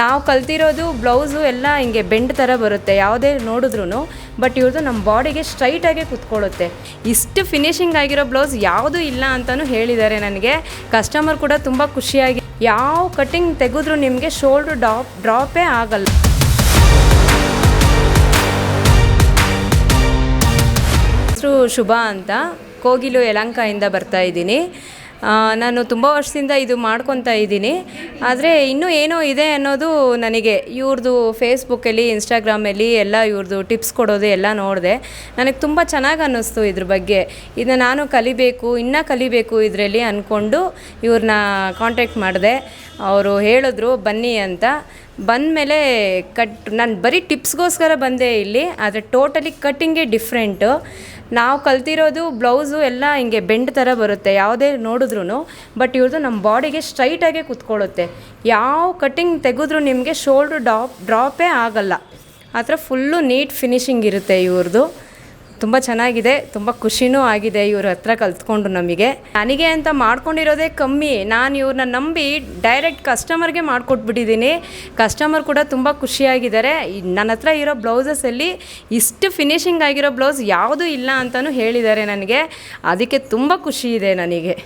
ನಾವು ಕಲ್ತಿರೋದು ಬ್ಲೌಸು ಎಲ್ಲ ಹಿಂಗೆ ಬೆಂಡ್ ಥರ ಬರುತ್ತೆ, ಯಾವುದೇ ನೋಡಿದ್ರು ಬಟ್ ಇವ್ರದ್ದು ನಮ್ಮ ಬಾಡಿಗೆ ಸ್ಟ್ರೈಟಾಗೆ ಕುತ್ಕೊಳ್ಳುತ್ತೆ. ಇಷ್ಟು ಫಿನಿಶಿಂಗ್ ಆಗಿರೋ ಬ್ಲೌಸ್ ಯಾವುದೂ ಇಲ್ಲ ಅಂತಲೂ ಹೇಳಿದ್ದಾರೆ ನನಗೆ. ಕಸ್ಟಮರ್ ಕೂಡ ತುಂಬ ಖುಷಿಯಾಗಿ, ಯಾವ ಕಟ್ಟಿಂಗ್ ತೆಗೆದ್ರೂ ನಿಮಗೆ ಶೋಲ್ಡ್ರ್ ಡ್ರಾಪ್ ಡ್ರಾಪೇ ಆಗಲ್ಲ. ಹೆಸರು ಶುಭ ಅಂತ, ಕೋಗಿಲು ಯಲಂಕಾಯಿಂದ ಬರ್ತಾ ಇದ್ದೀನಿ. ನಾನು ತುಂಬ ವರ್ಷದಿಂದ ಇದು ಮಾಡ್ಕೊತಾ ಇದ್ದೀನಿ. ಆದರೆ ಇನ್ನೂ ಏನೋ ಇದೆ ಅನ್ನೋದು ನನಗೆ. ಇವ್ರದ್ದು ಫೇಸ್ಬುಕ್ಕಲ್ಲಿ ಇನ್ಸ್ಟಾಗ್ರಾಮಲ್ಲಿ ಎಲ್ಲ ಇವ್ರದ್ದು ಟಿಪ್ಸ್ ಕೊಡೋದು ಎಲ್ಲ ನೋಡಿದೆ. ನನಗೆ ತುಂಬ ಚೆನ್ನಾಗಿ ಅನ್ನಿಸ್ತು ಇದ್ರ ಬಗ್ಗೆ. ಇದನ್ನ ನಾನು ಕಲಿಬೇಕು, ಇನ್ನೂ ಕಲಿಬೇಕು ಇದರಲ್ಲಿ ಅಂದ್ಕೊಂಡು ಇವ್ರನ್ನ ಕಾಂಟ್ಯಾಕ್ಟ್ ಮಾಡಿದೆ. ಅವರು ಹೇಳಿದ್ರು, ಬನ್ನಿ ಅಂತ. ಬಂದಮೇಲೆ ಕಟ್, ನಾನು ಬರೀ ಟಿಪ್ಸ್ಗೋಸ್ಕರ ಬಂದೆ ಇಲ್ಲಿ, ಆದರೆ ಟೋಟಲಿ ಕಟ್ಟಿಂಗೇ ಡಿಫ್ರೆಂಟು. ನಾವು ಕಲ್ತಿರೋದು, ಬ್ಲೌಸು ಎಲ್ಲ ಹಿಂಗೆ ಬೆಂಡ್ ಥರ ಬರುತ್ತೆ, ಯಾವುದೇ ನೋಡಿದ್ರು ಬಟ್ ಇವ್ರದ್ದು ನಮ್ಮ ಬಾಡಿಗೆ ಸ್ಟ್ರೈಟಾಗೆ ಕುತ್ಕೊಳ್ಳುತ್ತೆ. ಯಾವ ಕಟ್ಟಿಂಗ್ ತೆಗೆದ್ರೂ ನಿಮಗೆ ಶೋಲ್ಡ್ರ್ ಡ್ರಾಪ್ ಡ್ರಾಪೇ ಆಗಲ್ಲ. ಆ ಥರ ಫುಲ್ಲು ನೀಟ್ ಫಿನಿಶಿಂಗ್ ಇರುತ್ತೆ ಇವ್ರದ್ದು ತುಂಬ ಚೆನ್ನಾಗಿದೆ, ತುಂಬ ಖುಷಿನೂ ಆಗಿದೆ ಇವ್ರ ಹತ್ರ ಕಲ್ತ್ಕೊಂಡು ನಮಗೆ. ನನಗೆ ಅಂತ ಮಾಡ್ಕೊಂಡಿರೋದೇ ಕಮ್ಮಿ. ನಾನು ಇವ್ರನ್ನ ನಂಬಿ ಡೈರೆಕ್ಟ್ ಕಸ್ಟಮರ್ಗೆ ಮಾಡಿಕೊಟ್ಬಿಟ್ಟಿದ್ದೀನಿ ಕಸ್ಟಮರ್ ಕೂಡ ತುಂಬ ಖುಷಿಯಾಗಿದ್ದಾರೆ. ನನ್ನ ಹತ್ರ ಇರೋ ಬ್ಲೌಸಸಲ್ಲಿ ಇಷ್ಟು ಫಿನಿಶಿಂಗ್ ಆಗಿರೋ ಬ್ಲೌಸ್ ಯಾವುದೂ ಇಲ್ಲ ಅಂತಲೂ ಹೇಳಿದ್ದಾರೆ ನನಗೆ. ಅದಕ್ಕೆ ತುಂಬ ಖುಷಿ ಇದೆ ನನಗೆ.